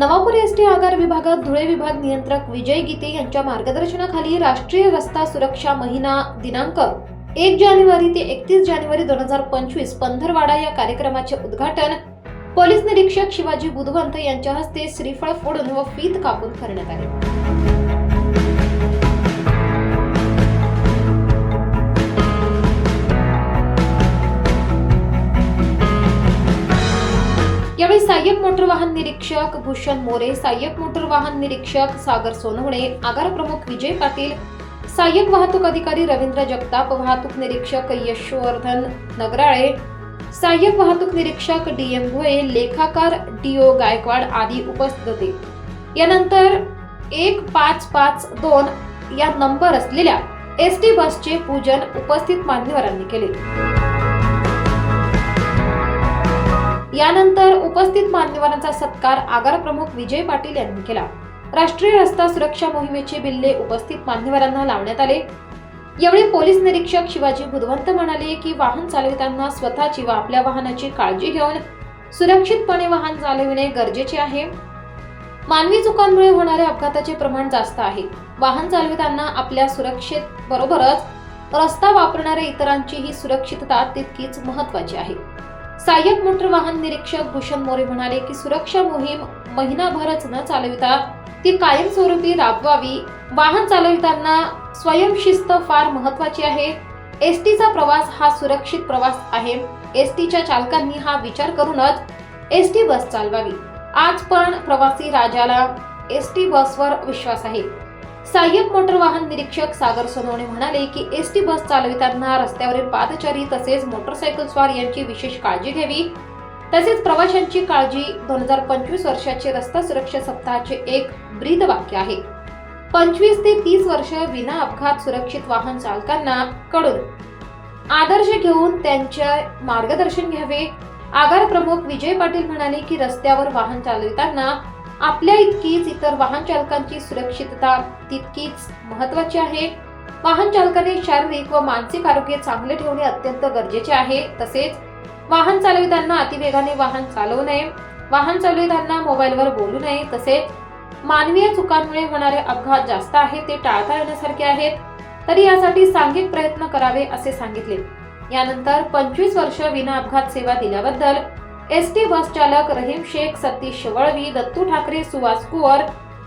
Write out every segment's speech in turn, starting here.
Navapur S T आगार विभागात धुळे विभाग नियंत्रक विजय गीते यांच्या मार्गदर्शनाखाली राष्ट्रीय रस्ता सुरक्षा महिना दिनांक एक जानेवारी ते एकतीस जानेवारी दोन हजार पंचवीस पंधरवाडा या कार्यक्रमाचे उद्घाटन पोलीस निरीक्षक शिवाजी बुधवंत यांच्या हस्ते श्रीफळ फोडून व फीत कापून करण्यात आले. यावेळी सहाय्यक मोटर वाहन निरीक्षक भूषण मोरे सहाय्यक मोटर वाहन निरीक्षक सागर सोनवणे आगार प्रमुख विजय पाटील सहाय्यक वाहतूक अधिकारी रवींद्र जगताप वाहतूक निरीक्षक यशवर्धन नगराळे सहाय्यक वाहतूक निरीक्षक डी एम भोये लेखाकार डी ओ गायकवाड आदी उपस्थित होते. यानंतर एक पाच पाच दोन या नंबर असलेल्या एस टी बसचे पूजन उपस्थित मान्यवरांनी केले. यानंतर उपस्थित मान्यवरांचा सत्कार आगार प्रमुख विजय पाटील यांनी केला. राष्ट्रीय रस्ता सुरक्षा मोहिमेचे बिल्ले उपस्थित मान्यवरांना लावण्यात आले. यावेळी पोलीस निरीक्षक शिवाजी बुधवंत म्हणाले की वाहन चालविताना स्वतःची व आपल्या वाहनाची काळजी घेऊन सुरक्षितपणे वाहन चालविणे गरजेचे आहे. मानवी चुकांमुळे होणाऱ्या अपघाताचे प्रमाण जास्त आहे. वाहन चालविताना आपल्या सुरक्षेत बरोबरच रस्ता वापरणाऱ्या इतरांचीही सुरक्षितता तितकीच महत्वाची आहे. सहाय्यक मोटर वाहन निरीक्षक भूषण मोरे म्हणाले की सुरक्षा मोहीम महिनाभरच न चालविता ती कायमस्वरूपी राबवावी. वाहन चालविताना स्वयंशिस्त फार महत्वाची आहे. एस टीचा प्रवास हा सुरक्षित प्रवास आहे. एस टीच्या चालकांनी हा विचार करूनच एस टी बस चालवावी. आज पण प्रवासी राजाला एस टी बसवर विश्वास आहे. सहाय्यक मोटर वाहन निरीक्षक सागर सोनवणे म्हणाले की एस टी बस चालविताना रस्त्यावरील पादचारी तसेच मोटरसायकल स्वार यांची विशेष काळजी घ्यावी. तसेच प्रवाशांची काळजी दोन हजार पंचवीस वर्षाचे रस्ता सुरक्षा सप्ताहाचे एक ब्रीद वाक्य आहे. पंचवीस ते तीस वर्ष विना अपघात सुरक्षित वाहन चालकांना कडून आदर्श घेऊन त्यांचे मार्गदर्शन घ्यावे. आगार प्रमुख विजय पाटील म्हणाले की रस्त्यावर वाहन चालविताना आपल्या इतकीच इतर वाहन चालकांची सुरक्षितता तितकीच महत्वाची आहे. वाहन चालकाने शारीरिक व मानसिक आरोग्य चांगले ठेवणे अत्यंत गरजेचे आहे. तसेच वाहन चालविताना अतिवेगाने वाहन चालवू नये. वाहन चालविताना मोबाईलवर बोलू नये. तसेच मानवीय चुकांमुळे होणारे अपघात जास्त आहे ते टाळता येण्यासारखे आहेत. तरी यासाठी सांघिक प्रयत्न करावे असे सांगितले. यानंतर पंचवीस वर्ष विना अपघात सेवा दिल्याबद्दल एस टी बस चालक रहीम शेख सतीश वळवी दत्तू ठाकरे सुहास कुवर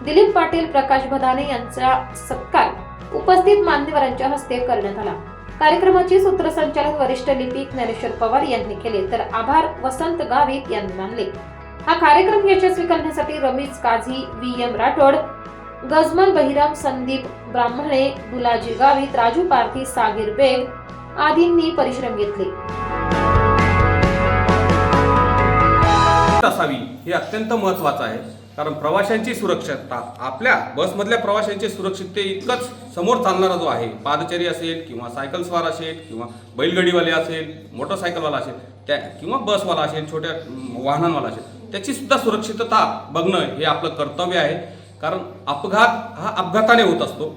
दिलीप पाटील प्रकाश भदाने यांचा सत्कार उपस्थित मान्यवरांच्या हस्ते करण्यात आला. कार्यक्रमाचे सूत्रसंचालन वरिष्ठ लिपिक ज्ञानेश्वर पवार यांनी केले तर आभार वसंत गावित यांनी मानले. हा कार्यक्रम यशस्वी करण्यासाठी रमेश काझी व्ही एम राठोड गजमल बहिराम संदीप ब्राह्मणे गुलाजी गावित राजू पारथी सागीर बेग आदींनी परिश्रम घेतले. असावी हे अत्यंत महत्त्वाचं आहे. कारण प्रवाशांची सुरक्षितता आपल्या बसमधल्या प्रवाशांची सुरक्षितते इतकंच समोर चालणारा जो आहे पादचारी असेल किंवा सायकलस्वार असेल किंवा बैलगाडीवाले असेल मोटरसायकलवाला असेल त्या किंवा बसवाला असेल छोट्या वाहनांवाला असेल त्याची सुद्धा सुरक्षितता बघणं हे आपलं कर्तव्य आहे. कारण अपघात हा अपघाताने होत असतो.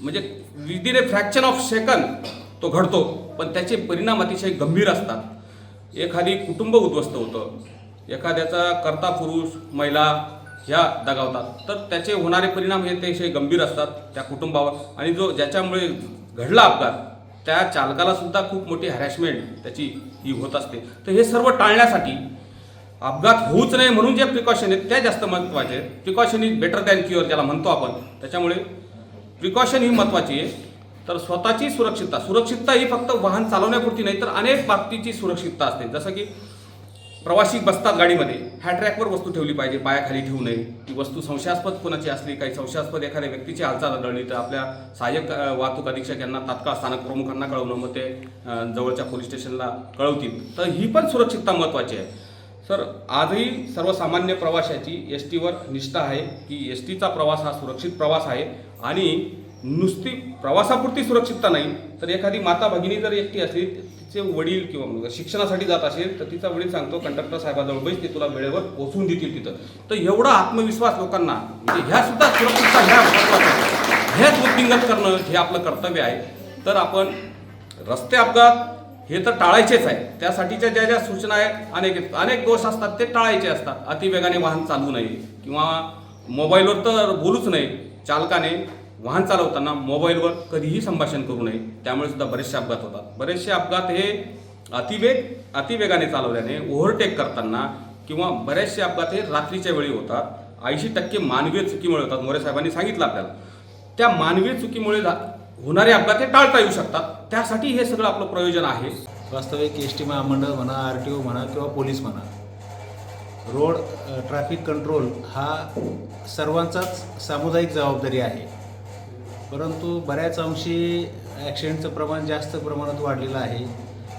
म्हणजे within a fraction of second तो घडतो पण त्याचे परिणाम अतिशय गंभीर असतात. एखादी कुटुंब उद्ध्वस्त होतं एखाद्याचा कर्ता पुरुष महिला ह्या दगावतात. तर त्याचे होणारे परिणाम हे त्याचे गंभीर असतात त्या कुटुंबावर. आणि जो ज्याच्यामुळे घडला अपघात त्या चालकाला सुद्धा खूप मोठी हॅरॅसमेंट त्याची ही होत असते. तर हे सर्व टाळण्यासाठी अपघात होऊच नये म्हणून जे प्रिकॉशन आहेत त्या जास्त महत्त्वाचे आहेत. Precaution is better than cure ज्याला म्हणतो आपण. त्याच्यामुळे प्रिकॉशन ही महत्त्वाची आहे. तर स्वतःची सुरक्षितता सुरक्षितता ही फक्त वाहन चालवण्यापुरती नाही तर अनेक बाबतीची सुरक्षितता असते. जसं की प्रवासी बसतात गाडीमध्ये. ह्या ट्रॅकवर वस्तू ठेवली पाहिजे पायाखाली ठेवू नये. ती वस्तू संशयास्पद कोणाची असली काही संशयास्पद एखाद्या व्यक्तीची हालचाल आढळली तर आपल्या सहाय्यक वाहतूक अधीक्षक यांना तात्काळ स्थानक प्रमुखांना कळवणं मग ते जवळच्या पोलीस स्टेशनला कळवतील. तर ही पण सुरक्षितता महत्त्वाची आहे. सर आजही सर्वसामान्य प्रवाशाची एस टीवर निष्ठा आहे की एस टीचा प्रवास हा सुरक्षित प्रवास आहे आणि नुसती प्रवासापुरती सुरक्षितता नाही. तर एखादी माता भगिनी जर एकटी असली तिचे वडील किंवा मुलगा शिक्षणासाठी जात असेल तर तिचा वडील सांगतो कंडक्टर साहेबाजवळ बैस ते तुला वेळेवर पोहोचून देतील तिथं. तर एवढा आत्मविश्वास लोकांना म्हणजे ह्या सुद्धा सुरक्षितता ह्या ह्याच वृत्तिंगत करणं हे आपलं कर्तव्य आहे. तर आपण रस्ते अपघात हे तर टाळायचेच आहे. त्यासाठीच्या ज्या ज्या सूचना आहेत अनेक अनेक दोष असतात ते टाळायचे असतात. अतिवेगाने वाहन चालवू नये किंवा मोबाईलवर तर बोलूच नाही चालकाने. वाहन चालवताना मोबाईलवर कधीही संभाषण करू नये. त्यामुळे सुद्धा बरेचसे अपघात होतात. बरेचसे अपघात हे अतिवेग अतिवेगाने चालवल्याने ओव्हरटेक करताना किंवा बरेचसे अपघात हे रात्रीच्या वेळी होतात. ऐंशी टक्के मानवीय चुकीमुळे होतात मोरे साहेबांनी सांगितलं आपल्याला. त्या मानवीय चुकीमुळे होणारे अपघात हे टाळता येऊ शकतात. त्यासाठी हे सगळं आपलं प्रयोजन आहे. वास्तविक एस टी महामंडळ म्हणा आर टी ओ म्हणा किंवा पोलीस म्हणा रोड ट्रॅफिक कंट्रोल हा सर्वांचाच सामुदायिक जबाबदारी आहे. परंतु बऱ्याच अंशी ॲक्सिडेंटचं प्रमाण जास्त प्रमाणात वाढलेलं आहे.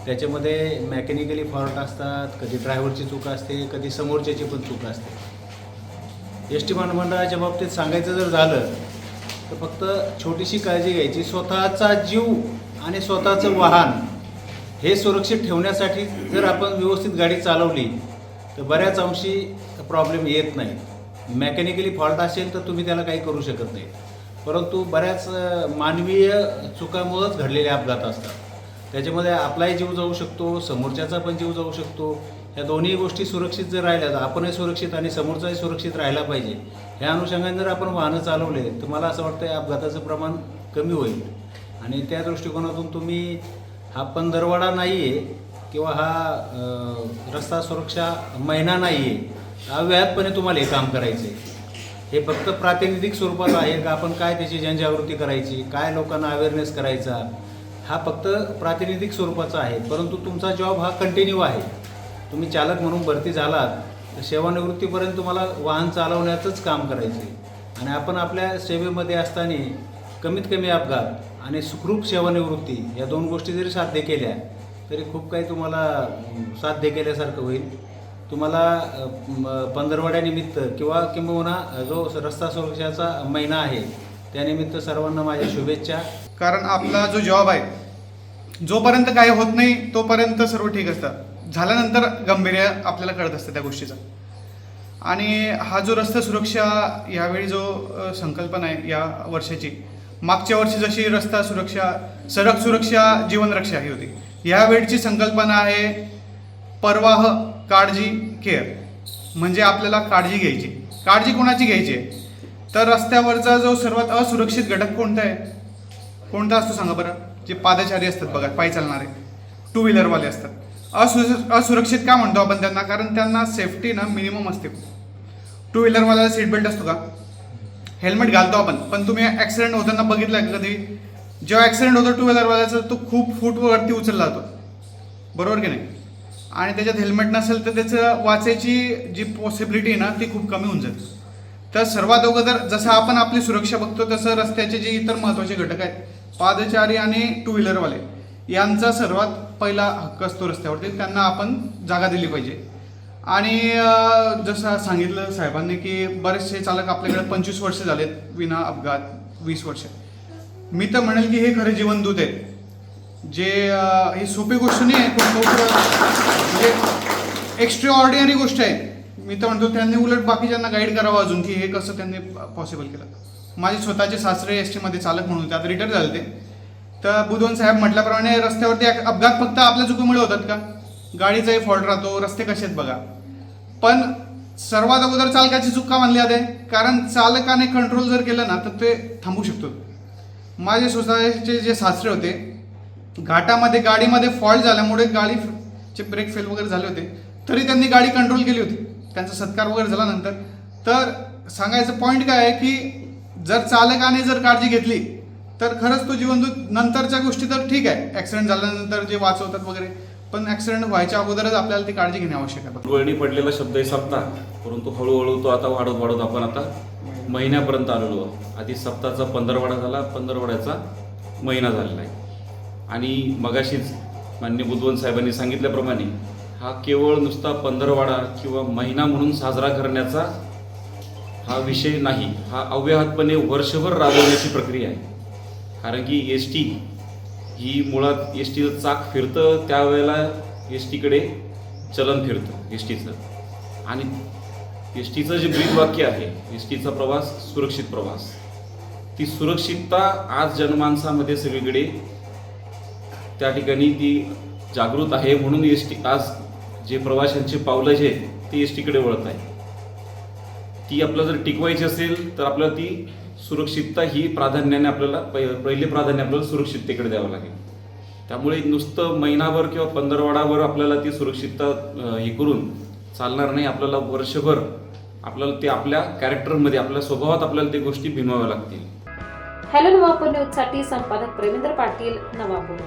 त्याच्यामध्ये मॅकॅनिकली फॉल्ट असतात कधी ड्रायव्हरची चूक असते कधी समोरच्याची पण चूक असते. एस टी महामंडळाच्या बाबतीत सांगायचं जर झालं तर फक्त छोटीशी काळजी घ्यायची. स्वतःचा जीव आणि स्वतःचं वाहन हे सुरक्षित ठेवण्यासाठी जर आपण व्यवस्थित गाडी चालवली तर बऱ्याच अंशी प्रॉब्लेम येत नाही. मेकॅनिकली फॉल्ट असेल तर तुम्ही त्याला काही करू शकत नाही. परंतु बऱ्याच मानवीय चुकामुळंच घडलेले अपघात असतात. त्याच्यामध्ये आपलाही जीव जाऊ शकतो समोरच्याचा पण जीव जाऊ शकतो. या दोन्ही गोष्टी सुरक्षित जर राहिल्या तर आपणही सुरक्षित आणि समोरचाही सुरक्षित राहिला पाहिजे. ह्या अनुषंगाने जर आपण वाहनं चालवले तर मला असं वाटतं अपघाताचं प्रमाण कमी होईल. आणि त्या दृष्टिकोनातून तुम्ही हा पंधरवाडा नाही आहे किंवा हा रस्ता सुरक्षा महिना नाही आहे अव्याहतपणे तुम्हाला हे काम करायचं आहे हे फक्त प्रातिनिधिक स्वरूपात आहे का? आपण काय त्याची जनजागृती करायची? काय लोकांना अवेअरनेस करायचा? हा फक्त प्रातिनिधिक स्वरूपाचा आहे. परंतु तुमचा जॉब हा कंटिन्यू आहे. तुम्ही चालक म्हणून भरती झालात तर सेवानिवृत्तीपर्यंत तुम्हाला वाहन चालवण्याचंच काम करायचं आहे आणि आपण आपल्या सेवेमध्ये असताना कमीत कमी अपघात आणि सुखरूप सेवानिवृत्ती या दोन गोष्टी जरी साध्य केल्या तरी खूप काही तुम्हाला साध्य केल्यासारखं होईल. तुम्हाला पंधरवड्यानिमित्त किंवा किंबहुना जो रस्ता सुरक्षाचा महिना आहे त्यानिमित्त सर्वांना माझ्या शुभेच्छा. कारण आपला जो जॉब आहे जोपर्यंत काही होत नाही तोपर्यंत सर्व ठीक असतं झाल्यानंतर गांभीर्य आपल्याला कळत असतं त्या गोष्टीचं. आणि हा जो रस्ता सुरक्षा यावेळी जो संकल्पना आहे या वर्षाची मागच्या वर्षी जशी रस्ता सुरक्षा सडक सुरक्षा जीवनरक्षा ही होती यावेळीची संकल्पना आहे परवाह काळजी केअर. म्हणजे आपल्याला काळजी घ्यायची. काळजी कोणाची घ्यायची? आहे तर रस्त्यावरचा जो सर्वात असुरक्षित घटक कोणता आहे? कोणता असतो सांगा बरं? जे पादचारी असतात बघा पायी चालणारे टू व्हीलरवाले असतात. असु असुरक्षित का म्हणतो आपण त्यांना? कारण त्यांना सेफ्टी ना मिनिमम असते. टू व्हीलरवाल्याला सीट बेल्ट असतो का? हेल्मेट घालतो आपण. पण तुम्ही ॲक्सिडेंट होताना बघितलं का कधी? जेव्हा ॲक्सिडेंट होतो टू व्हीलरवाल्याचा तो खूप फूट वरती उचलला जातो. बरोबर की नाही? आणि त्याच्यात हेल्मेट नसेल तर त्याचं वाचायची जी पॉसिबिलिटी आहे ना ती खूप कमी होऊन जाते. तर सर्वात अगोदर जसं आपण आपली सुरक्षा बघतो तसं रस्त्याचे जे इतर महत्त्वाचे घटक आहेत पादचारी आणि टू व्हीलरवाले यांचा सर्वात पहिला हक्क असतो रस्त्यावरती. त्यांना आपण जागा दिली पाहिजे. आणि जसं सांगितलं साहेबांनी की बरेचसे चालक आपल्याकडे पंचवीस वर्ष झालेत विना अपघात वीस वर्ष. मी तर म्हणेल की हे खरे जीवनदूत आहेत. जे ही सोपी गोष्ट नाही आहे पण खूप म्हणजे एक्स्ट्रा ऑर्डिनरी गोष्ट आहे. मी तर म्हणतो त्यांनी उलट बाकीच्यांना गाईड करावं अजून की हे कसं त्यांनी पॉसिबल केलं. माझे स्वतःचे सासरे एस टीमध्ये चालक म्हणून त्यात रिटायर झाले ते. तर बुधवन साहेब म्हटल्याप्रमाणे रस्त्यावरती अपघात फक्त आपल्या चुकीमुळे होतात का? गाडीचाही फॉल्ट राहतो रस्ते कसे आहेत बघा. पण सर्वात अगोदर चालकाची चुका मानली जाते कारण चालकाने कंट्रोल जर केलं ना तर ते थांबू शकतो. माझे स्वतःचे जे सासरे होते घाटामध्ये गाडीमध्ये फॉल्ट झाल्यामुळे गाडीचे ब्रेक फेल वगैरे झाले होते. तरी त्यांनी गाडी कंट्रोल केली होती. त्यांचा सत्कार वगैरे झाला नंतर. तर सांगायचं पॉईंट काय आहे की जर चालकाने जर काळजी घेतली तर खरंच तो जीवनदूत नंतरच्या गोष्टी तर ठीक आहे. ॲक्सिडेंट झाल्यानंतर जे वाचवतात वगैरे पण ॲक्सिडेंट व्हायच्या अगोदरच आपल्याला ती काळजी घेणे आवश्यक आहे. वळणी पडलेला शब्द आहे सप्ताह परंतु हळूहळू तो आता वाढत वाढत आपण आता महिन्यापर्यंत आलेलो आहोत. आधी सप्ताहाचा पंधरवाडा झाला पंधरवाड्याचा महिना झालेला आहे. आणि मगाशीच मान्य बुधवंत साहेबांनी सांगितल्याप्रमाणे हा केवळ नुसता पंधरवाडा किंवा महिना म्हणून साजरा करण्याचा हा विषय नाही हा अव्याहतपणे वर्षभर राबवण्याची प्रक्रिया आहे. कारण की एस टी ही मुळात एस टीचं चाक फिरतं त्यावेळेला एस टीकडे चलन फिरतं एस टीचं. आणि एस टीचं जे ब्रीद वाक्य आहे एस टीचा प्रवास सुरक्षित प्रवास. ती सुरक्षितता आज जनमानसामध्ये सगळीकडे त्या ठिकाणी ती जागृत आहे म्हणून एस टी आज जे प्रवाशांची पावलं जे आहेत, एस टीकडे वळत आहे. ती आपल्याला जर टिकवायची असेल तर आपल्याला ती सुरक्षितता ही प्राधान्याने आपल्याला पहिले प्राधान्य आपल्याला सुरक्षिततेकडे द्यावं लागेल. त्यामुळे नुसतं महिनाभर किंवा पंधरवाडावर आपल्याला ती सुरक्षितता हे करून चालणार नाही. आपल्याला वर्षभर आपल्याला ते आपल्या कॅरेक्टरमध्ये आपल्या स्वभावात आपल्याला ते गोष्टी भिनवाव्या लागतील. हॅलो नवापूर न्यूजसाठी संपादक प्रेमेंद्र पाटील नवापूर.